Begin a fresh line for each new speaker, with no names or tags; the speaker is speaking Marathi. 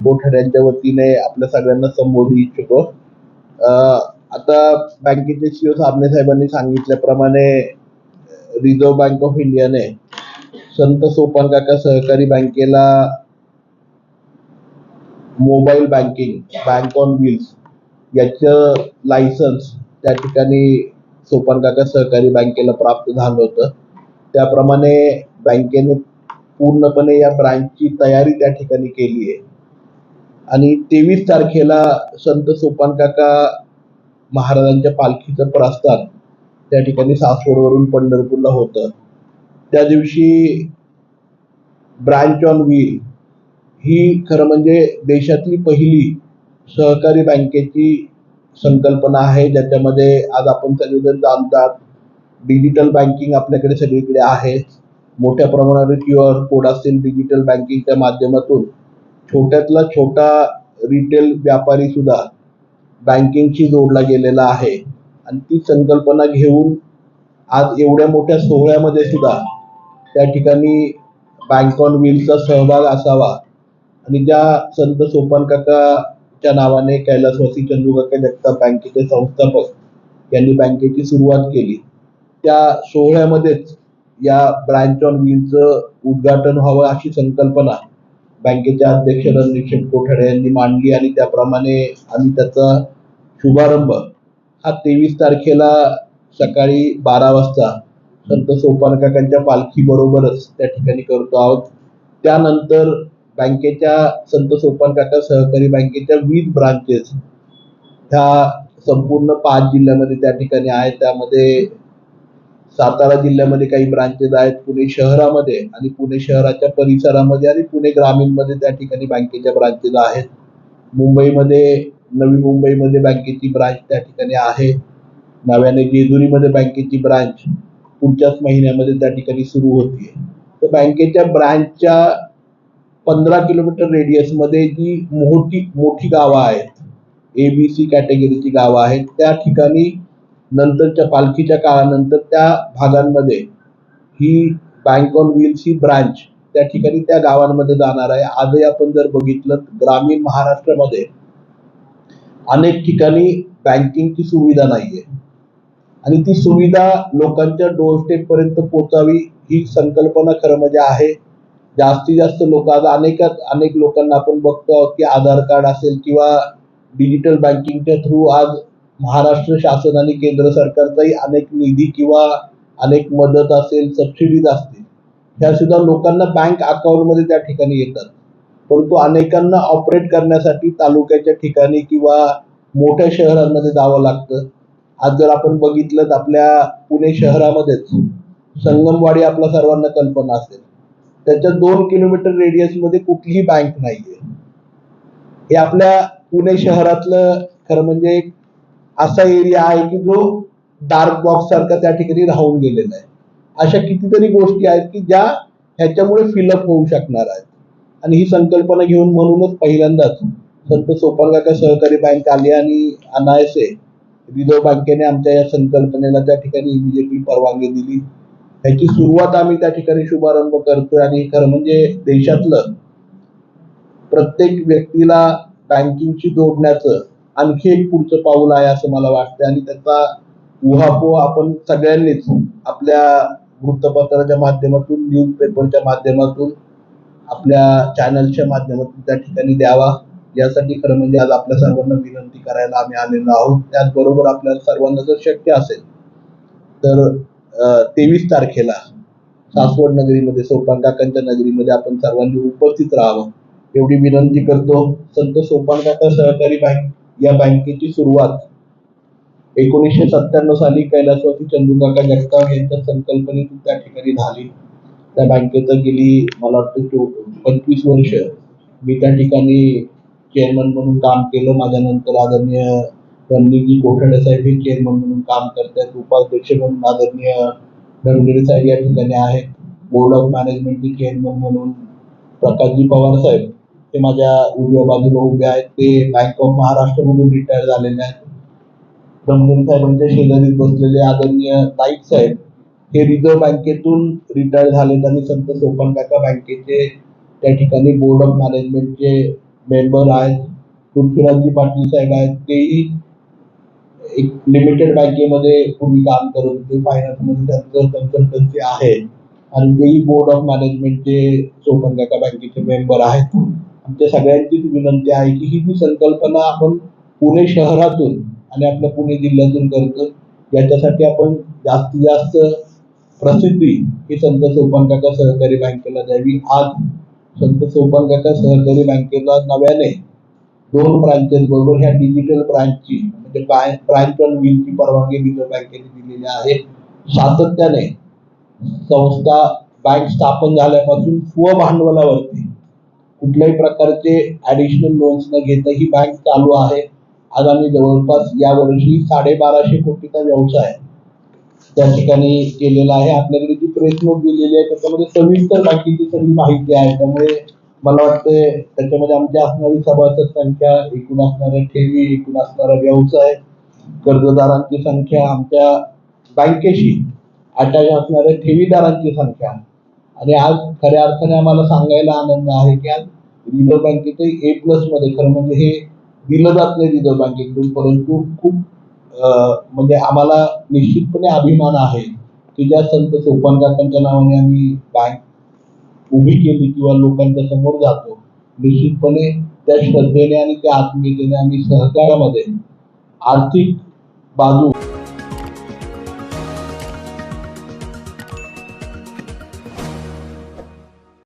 बोठाड्यांच्या वतीने आपल्या सगळ्यांना संबोधू इच्छितो. आता बँकेचे सीओ साबणे साहेबांनी सांगितल्याप्रमाणे रिझर्व्ह बँक ऑफ इंडियाने संत सोपान काका सहकारी बँकेला mobile banking bank on wheels याचं लायसन्स त्या ठिकाणी सोपान काका सहकारी बँकेला प्राप्त झालं होतं. त्याप्रमाणे बँकेने पूर्णपणे या ब्रांचची तयारी त्या ठिकाणी केली आहे. आणि तेवीस तारखेला संत सोपान काका महाराजांच्या पालखीचं प्रस्थान त्या ठिकाणी सासवडवरून पंढरपूरला होतं. त्या दिवशी ब्रांच ऑन व्हील ही खरं म्हणजे देशातली पहिली सहकारी बँकेची संकल्पना आहे. ज्याच्यामध्ये आज आपण सगळेजण जाणतात डिजिटल बँकिंग आपल्याकडे सगळीकडे आहे. मोठ्या प्रमाणावर क्यू आर कोड असतील डिजिटल बँकिंगच्या माध्यमातून. छोट्यातला छोटा रिटेल व्यापारी सुद्धा बँकिंगशी जोडला गेलेला आहे. आणि ती संकल्पना घेऊन आज एवढ्या मोठ्या सोहळ्यामध्ये सुद्धा त्या ठिकाणी बँक ऑन व्हीलचा सहभाग असावा. आणि ज्या संत सोपान काकाच्या नावाने कैलासवासी चंदूकाका जगताप बँकेचे संस्थापक यांनी बँकेची सुरुवात केली. त्या सोहळ्यामध्येच या ब्रँच ऑन व्हीलचं उद्घाटन व्हावं अशी संकल्पना बँकेचे अध्यक्ष रणजित शेठ कोठाडे यांनी मांडली आणि त्याप्रमाणे आम्ही त्याचा शुभारंभ हा तेवीस तारखेला सकाळी बारा वाजता संत सोपान काकांच्या पालखी बरोबरच त्या ठिकाणी करतो आहोत. त्यानंतर बँकेच्या संत सोपान काका सहकारी बँकेच्या वीज ब्रांचेस ह्या संपूर्ण पाच जिल्ह्यामध्ये त्या ठिकाणी आहेत. त्यामध्ये सातारा जिल्ह्यामध्ये काही ब्रांचेस आहेत पुणे शहरामध्ये आणि पुणे शहराच्या परिसरामध्ये आणि पुणे ग्रामीणमध्ये त्या ठिकाणी बँकेच्या ब्रांचेस आहेत. मुंबईमध्ये नवी मुंबईमध्ये बँकेची ब्रांच त्या ठिकाणी आहे. नव्याने जेजुरीमध्ये बँकेची ब्रांच पुढच्याच महिन्यामध्ये त्या ठिकाणी सुरू होते तर बँकेच्या ब्रांचच्या पंधरा किलोमीटर रेडियसमध्ये जी मोठी मोठी गावं आहेत ए बी सी कॅटेगरीची गावं आहेत त्या ठिकाणी नंतरच्या पालखीच्या काळानंतर त्या भागांमध्ये ही बँक ऑन व्हील्स ही ब्रांच त्या ठिकाणी त्या गावांमध्ये जाणार आहे. आजही आपण जर बघितलं तर ग्रामीण महाराष्ट्रामध्ये अनेक ठिकाणी बँकिंगची सुविधा नाहीये. आणि ती सुविधा लोकांच्या डोरस्टेप पर्यंत पोहोचावी ही संकल्पना खरं म्हणजे आहे. जास्तीत जास्त लोक आज अनेक अनेक लोकांना आपण बघतो आहोत की आधार कार्ड असेल किंवा डिजिटल बँकिंगच्या थ्रू आज महाराष्ट्र शासन आणि केंद्र सरकारचाही अनेक निधी किंवा अनेक मदत असेल सबसिडीज असतील ह्या सुद्धा लोकांना बँक अकाउंटमध्ये त्या ठिकाणी येतात. परंतु अनेकांना ऑपरेट करण्यासाठी तालुक्याच्या ठिकाणी किंवा मोठ्या शहरांमध्ये जावं लागतं. आज जर आपण बघितलं तर आपल्या पुणे शहरामध्येच संगमवाडी आपल्या सर्वांना कल्पना असेल. त्याच्या दोन किलोमीटर रेडियसमध्ये कुठलीही बँक नाहीये. हे आपल्या पुणे शहरातलं खरं म्हणजे एक असा एरिया आहे की जो डार्क बॉक्स सारखा त्या ठिकाणी राहून गेलेला आहे. अशा कितीतरी गोष्टी आहेत की ज्या ह्याच्यामुळे फिलअप होऊ शकणार आहेत. आणि ही संकल्पना घेऊन म्हणूनच पहिल्यांदाच संत सोपानकाका सहकारी बँक आली आणि अनायसे रिझर्व्ह बँकेने आमच्या या संकल्पनेला त्या ठिकाणी इमिजिएटली परवानगी दिली. ह्याची सुरुवात आम्ही त्या ठिकाणी शुभारंभ करतोय आणि खरं म्हणजे देशातलं प्रत्येक व्यक्तीला बँकिंगशी जोडण्याचं आणखी एक पुढचं पाऊल आहे असं मला वाटतं आणि त्याचा उहापोह आपण सगळ्यांनीच आपल्या वृत्तपत्राच्या माध्यमातून न्यूज पेपरच्या माध्यमातून आपल्या चॅनलच्या माध्यमातून त्या ठिकाणी द्यावा. यासाठी खरं म्हणजे आज आपल्या सर्वांना विनंती करायला आम्ही आलेलो आहोत. त्याचबरोबर आपल्या सर्वांना जर शक्य असेल तर तेवीस तारखेला सासवड नगरीमध्ये सोपान काकांच्या नगरीमध्ये आपण सर्वांनी उपस्थित राहावं. एवढी विनंती करतो. संत सोपान काका सहकारी बँक या बँकेची सुरुवात एकोणीसशे सत्त्याण्णव साली कैलासवासी चंदूकाका जगताप यांच्या संकल्पनेतून त्या ठिकाणी झाली. त्या बँकेचं गेली मला वाटतं पंचवीस वर्ष. मी त्या ठिकाणी चेअरमन म्हणून काम केलं. माझ्यानंतर आदरणीय रणजितजी कोठाडे साहेब हे चेअरमन म्हणून काम करतात उपाध्यक्ष म्हणून आदरणीय रणगिरे साहेब या ठिकाणी आहेत. बोर्ड ऑफ मॅनेजमेंटचे चेअरमन म्हणून प्रकाशजी पवार साहेब. ते माझ्या उजव्या बाजूला उभे आहेत. ते बँक ऑफ महाराष्ट्र मधून रिटायर झालेले आहेत. दमदम साहेबांच्या शेजारीच बसलेले आदरणीय नाईक साहेब हे रिझर्व्ह बँकेतून रिटायर झालेत आणि संत सोपान काका बँकेचे त्या ठिकाणी बोर्ड ऑफ मॅनेजमेंटचे मेंबर आहेत. पृथ्वीराजजी पाटील साहेब आहेत. तेही एक लिमिटेड बँकेमध्ये पूर्वी काम करत होते. फायनान्समध्ये त्यांचं कन्सल्टन्सी आहे. आणि तेही बोर्ड ऑफ मॅनेजमेंटचे सोपनकाका बँकेचे मेंबर आहेत. आमच्या सगळ्यांचीच विनंती आहे की ही जी संकल्पना आपण पुणे शहरातून आणि आपल्या पुणे जिल्ह्यातून करतो याच्यासाठी आपण जास्तीत जास्त प्रसिद्धी ही संत सोपानकाका सहकारी बँकेला द्यावी. आज संत सोपानकाका सहकारी बँकेला नव्याने दोन ब्रांचेस बरोबर ह्या डिजिटल ब्रांचची म्हणजे ब्रांच ऑन व्हीलची परवानगी रिझर्व्ह बँकेने दिलेली आहे. सातत्याने संस्था बँक स्थापन झाल्यापासून स्वभांडवलावरती कुठल्याही प्रकारचे ऍडिशनल लोन्स न घेता ही बँक चालू आहे. आज आम्ही जवळपास या वर्षी साडेबाराशे कोटीचा व्यवसाय त्या ठिकाणी केलेला आहे. आपल्याकडे जी प्रेस नोट दिलेली आहे त्याच्यामध्ये सविस्तर बँकेची सगळी माहिती आहे. त्यामुळे मला वाटते त्याच्यामध्ये आमची असणारी सभासद संख्या एकूण असणाऱ्या ठेवी एकूण असणारा व्यवसाय कर्जदारांची संख्या आमच्या बँकेशी अटॅच असणाऱ्या ठेवीदारांची संख्या आणि आज खऱ्या अर्थाने आम्हाला सांगायला आनंद आहे की आज रिझर्व्ह बँकेचे ए प्लसमध्ये खरं म्हणजे हे दिलं जात नाही रिझर्व्ह बँकेकडून परंतु खूप म्हणजे आम्हाला निश्चितपणे अभिमान आहे की ज्या संत सोपान काकांच्या नावाने आम्ही बँक उभी केली किंवा लोकांच्या समोर जातो निश्चितपणे त्या श्रद्धेने आणि त्या आत्मीयतेने आम्ही सहकारामध्ये आर्थिक बाजू